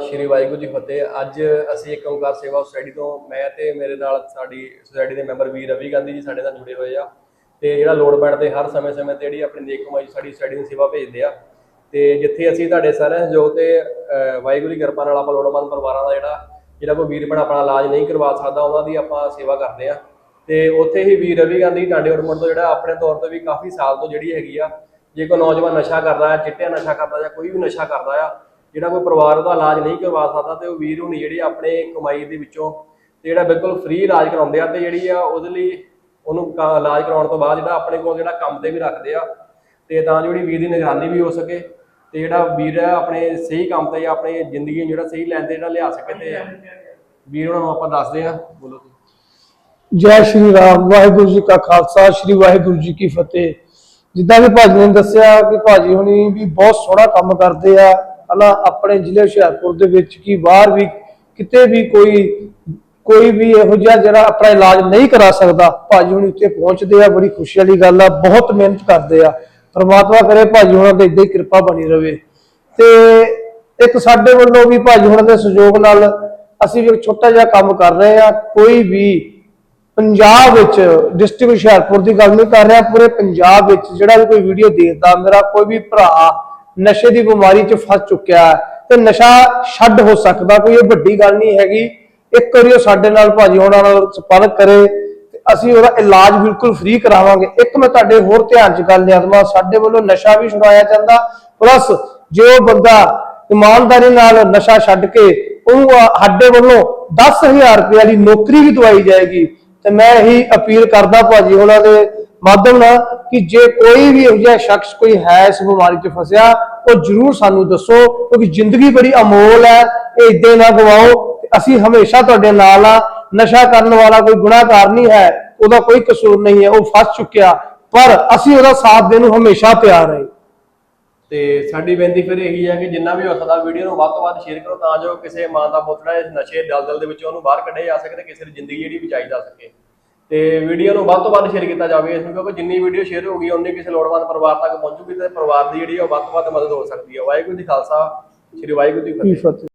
ਸ਼੍ਰੀ ਵਾਹਿਗੁਰੂ ਜੀ ਫਤਿਹ। ਅੱਜ ਅਸੀਂ ਇੱਕ ਓਂਕਾਰ ਸੇਵਾ ਸੁਸਾਇਟੀ ਤੋਂ, ਮੈਂ ਤੇ ਮੇਰੇ ਨਾਲ ਸਾਡੀ ਸੁਸਾਇਟੀ ਦੇ ਮੈਂਬਰ ਵੀਰ ਰਵੀ ਗਾਂਧੀ ਜੀ ਸਾਡੇ ਨਾਲ ਜੁੜੇ ਹੋਏ ਆ। ਤੇ ਜਿਹੜਾ ਲੋੜ ਪੈਣ ਤੇ ਹਰ ਸਮੇਂ-ਸਮੇਂ ਤੇ ਜਿਹੜੀ ਆਪਣੀ ਨੇਕ ਕਮਾਈ ਸਾਡੀ ਸੁਸਾਇਟੀ ਨੂੰ ਸੇਵਾ ਭੇਜਦੇ ਆ। ਤੇ ਜਿੱਥੇ ਅਸੀਂ ਤੁਹਾਡੇ ਸਾਰਿਆਂ ਸਹਿਯੋਗ ਤੇ ਵਾਹਿਗੁਰੂ ਦੀ ਕਿਰਪਾ ਨਾਲ ਆਪਾਂ ਲੋੜਵੰਦ ਪਰਿਵਾਰਾਂ ਦਾ ਜਿਹੜਾ ਜਿਹੜਾ ਕੋਈ ਵੀਰ ਭੈਣ ਆਪਣਾ ਇਲਾਜ ਨਹੀਂ ਕਰਵਾ ਸਕਦਾ, ਉਹਨਾਂ ਦੀ ਆਪਾਂ ਸੇਵਾ ਕਰਦੇ ਆ। ਤੇ ਉੱਥੇ ਹੀ ਵੀਰ ਰਵੀ ਗਾਂਧੀ ਟਾਂਡੇ ਉਰਮਣ ਤੋਂ ਜਿਹੜਾ ਆਪਣੇ ਤੌਰ ਤੇ ਵੀ ਕਾਫੀ ਸਾਲ ਤੋਂ ਜਿਹੜੀ ਹੈਗੀ ਆ। ਜੇ ਕੋਈ ਨੌਜਵਾਨ ਨਸ਼ਾ ਕਰਦਾ ਹੈ ਚਿੱਟਾ ਨਸ਼ਾ ਕਰਦਾ ਜਾਂ ਕੋਈ ਵੀ ਨਸ਼ਾ ਕਰਦਾ ਆ ਜਿਹੜਾ ਕੋਈ ਪਰਿਵਾਰ ਉਹਦਾ ਇਲਾਜ ਨਹੀਂ ਕਰਵਾ ਸਕਦਾ ਤੇ ਉਹ ਵੀਰ ਹੁਣੀ ਜਿਹੜੀ ਆਪਣੇ ਕਮਾਈ ਦੇ ਵਿੱਚੋਂ ਤੇ ਜਿਹੜਾ ਬਿਲਕੁਲ ਫ੍ਰੀ ਇਲਾਜ ਕਰਾਉਂਦੇ ਆ ਤੇ ਜਿਹੜੀ ਆ ਉਹਦੇ ਲਈ ਉਹਨੂੰ ਕ- ਇਲਾਜ ਕਰਾਉਣ ਤੋਂ ਬਾਅਦ ਜਿਹੜਾ ਆਪਣੇ ਕੋਲ ਜਿਹੜਾ ਕੰਮ ਤੇ ਵੀ ਰੱਖਦੇ ਆ ਤੇ ਤਾਂ ਜਿਹੜੀ ਵੀਰ ਦੀ ਨਿਗਰਾਨੀ ਵੀ ਹੋ ਸਕੇ ਤੇ ਜਿਹੜਾ ਵੀਰ ਹੈ ਆਪਣੇ ਸਹੀ ਕੰਮ ਤੇ ਜਾਂ ਆਪਣੀ ਜ਼ਿੰਦਗੀ ਨੂੰ ਜਿਹੜਾ ਸਹੀ ਲੈਣ ਤੇ ਜਿਹੜਾ ਲਿਆ ਸਕੇ ਤੇ ਵੀਰ ਉਹਨਾਂ ਨੂੰ ਆਪਾਂ ਦੱਸਦੇ ਆ, ਬੋਲੋ ਤੁਸੀਂ। ਜੈ ਸ਼੍ਰੀ ਰਾਮ, ਵਾਹਿਗੁਰੂ ਜੀ ਕਾ ਖਾਲਸਾ, ਸ਼੍ਰੀ ਵਾਹਿਗੁਰੂ ਜੀ ਕੀ ਫਤਿਹ ਜਿੱਦਾਂ ਕਿ ਭਾਜੀ ਨੇ ਦੱਸਿਆ ਕਿ ਭਾਜੀ ਹੁਣੀ ਵੀ ਬਹੁਤ ਸੋਹਣਾ ਕੰਮ ਕਰਦੇ ਆ ਹਨਾ ਆਪਣੇ ਜ਼ਿਲ੍ਹੇ ਹੁਸ਼ਿਆਰਪੁਰ ਦੇ ਵਿੱਚ ਕੀ ਬਾਹਰ ਵੀ ਕਿਤੇ ਵੀ ਕੋਈ ਕੋਈ ਵੀ ਇਹੋ ਜਿਹਾ ਜਿਹੜਾ ਆਪਣਾ ਇਲਾਜ ਨਹੀਂ ਕਰਾ ਸਕਦਾ, ਭਾਜੀ ਹੁਣੀ ਉੱਥੇ ਪਹੁੰਚਦੇ ਆ, ਬੜੀ ਖੁਸ਼ੀ ਵਾਲੀ ਗੱਲ ਆ, ਬਹੁਤ ਮਿਹਨਤ ਕਰਦੇ ਆ। ਪ੍ਰਮਾਤਮਾ ਕਰੇ ਭਾਜੀ ਹੁਣਾਂ ਤੇ ਇਦਾਂ ਹੀ ਕਿਰਪਾ ਬਣੀ ਰਵੇ। ਤੇ ਇੱਕ ਸਾਡੇ ਵੱਲੋਂ ਵੀ ਭਾਜੀ ਹੁਣਾਂ ਦੇ ਸਹਿਯੋਗ ਨਾਲ ਅਸੀਂ ਵੀ ਇੱਕ ਛੋਟਾ ਜਿਹਾ ਕੰਮ ਕਰ ਰਹੇ ਆ, ਕੋਈ ਵੀ ਪੰਜਾਬ ਵਿੱਚ, ਡਿਸਟ੍ਰਿਕਟ ਹੁਸ਼ਿਆਰਪੁਰ ਦੀ ਗੱਲ ਨਹੀਂ ਕਰ ਰਿਹਾ, ਪੂਰੇ ਪੰਜਾਬ ਵਿੱਚ ਜਿਹੜਾ ਵੀ ਕੋਈ ਵੀਡੀਓ ਦੇਖਦਾ, ਮੇਰਾ ਕੋਈ ਵੀ ਭਰਾ ਨਸ਼ੇ ਦੀ ਬਿਮਾਰੀ 'ਚ ਫਸ ਚੁੱਕਿਆ ਤੇ ਨਸ਼ਾ ਛੱਡ ਹੋ ਸਕਦਾ, ਕੋਈ ਇਹ ਵੱਡੀ ਗੱਲ ਨਹੀਂ ਹੈਗੀ। ਇੱਕ ਵਾਰੀ ਉਹ ਸਾਡੇ ਨਾਲ ਭਾਜੀ ਹੋਣਾ ਨਾਲ ਸੰਪਰਕ ਕਰੇ, ਤੇ ਅਸੀਂ ਉਹਦਾ ਇਲਾਜ ਬਿਲਕੁਲ ਫ੍ਰੀ ਕਰਾਵਾਂਗੇ। ਇੱਕ ਮੈਂ ਤੁਹਾਡੇ ਹੋਰ ਧਿਆਨ 'ਚ ਗੱਲ ਲਿਆਦਮਾ ਸਾਡੇ ਵੱਲੋਂ ਨਸ਼ਾ ਵੀ ਛੁਡਾਇਆ ਜਾਂਦਾ ਪਲੱਸ ਜੇ ਉਹ ਬੰਦਾ ਇਮਾਨਦਾਰੀ ਨਾਲ ਨਸ਼ਾ ਛੱਡ ਕੇ ਉਹਨੂੰ ਸਾਡੇ ਵੱਲੋਂ 10000 ਰੁਪਏ ਦੀ ਨੌਕਰੀ ਵੀ ਦਵਾਈ ਜਾਏਗੀ, ਤੇ ਮੈਂ ਇਹੀ ਅਪੀਲ ਕਰਦਾ ਭਾਜੀ ਉਹਨਾਂ ਦੇ ਮਾਧਿਅਮ ਨਾਲ ਕਿ ਜੇ ਕੋਈ ਵੀ ਇਹੋ ਜਿਹਾ ਸ਼ਖਸ ਕੋਈ ਹੈ ਇਸ ਬਿਮਾਰੀ 'ਚ ਫਸਿਆ, ਉਹ ਜਰੂਰ ਸਾਨੂੰ ਦੱਸੋ, ਕਿਉਂਕਿ ਜ਼ਿੰਦਗੀ ਬੜੀ ਅਮੋਲ ਹੈ, ਇਹ ਇਦਾਂ ਨਾ ਗਵਾਓ ਅਸੀਂ ਹਮੇਸ਼ਾ ਤੁਹਾਡੇ ਨਾਲ ਆ, ਨਸ਼ਾ ਕਰਨ ਵਾਲਾ ਕੋਈ ਗੁਨਾਹਗਾਰ ਨਹੀਂ ਹੈ, ਉਹਦਾ ਕੋਈ ਕਸੂਰ ਨਹੀਂ ਹੈ, ਉਹ ਫਸ ਚੁੱਕਿਆ, ਪਰ ਅਸੀਂ ਉਹਦਾ ਸਾਥ ਦੇਣ ਨੂੰ ਹਮੇਸ਼ਾ ਤਿਆਰ ਰਹੇ ਤੇ ਸਾਡੀ ਬੇਨਤੀ ਫਿਰ ਇਹੀ ਹੈ ਕਿ ਜਿੰਨਾ ਵੀ ਹੋ ਸਕਦਾ ਵੀਡੀਓ ਨੂੰ ਵੱਧ ਤੋਂ ਵੱਧ ਸ਼ੇਅਰ ਕਰੋ, ਤਾਂ ਜੋ ਕਿਸੇ ਮਾਂ ਦਾ ਪੁੱਤੜਾ ਇਸ ਨਸ਼ੇ ਦਲਦਲ ਦੇ ਵਿੱਚੋਂ ਉਹਨੂੰ ਬਾਹਰ ਕੱਢਿਆ ਜਾ ਸਕੇ ਤੇ ਕਿਸੇ ਦੀ ਜ਼ਿੰਦਗੀ ਜਿਹੜੀ ਬਚਾਈ ਜਾ ਸਕੇ। ਤੇ ਵੀਡੀਓ ਨੂੰ ਵੱਧ ਤੋਂ ਵੱਧ ਸ਼ੇਅਰ ਕੀਤਾ ਜਾਵੇ ਇਸ ਨੂੰ, ਕਿਉਂਕਿ ਜਿੰਨੀ ਵੀਡੀਓ ਸ਼ੇਅਰ ਹੋਊਗੀ ਉਨੀ ਕਿਸੇ ਲੋੜਵੰਦ ਪਰਿਵਾਰ ਤੱਕ ਪਹੁੰਚੂਗੀ ਤੇ ਪਰਿਵਾਰ ਦੀ ਜਿਹੜੀ ਆ ਉਹ ਵੱਧ ਤੋਂ ਵੱਧ ਮਦਦ ਹੋ ਸਕਦੀ ਹੈ ਵਾਹਿਗੁਰੂ ਜੀ ਖਾਲਸਾ, ਸ੍ਰੀ ਵਾਹਿਗੁਰੂ ਜੀ ਕੀ ਫਤਿਹ।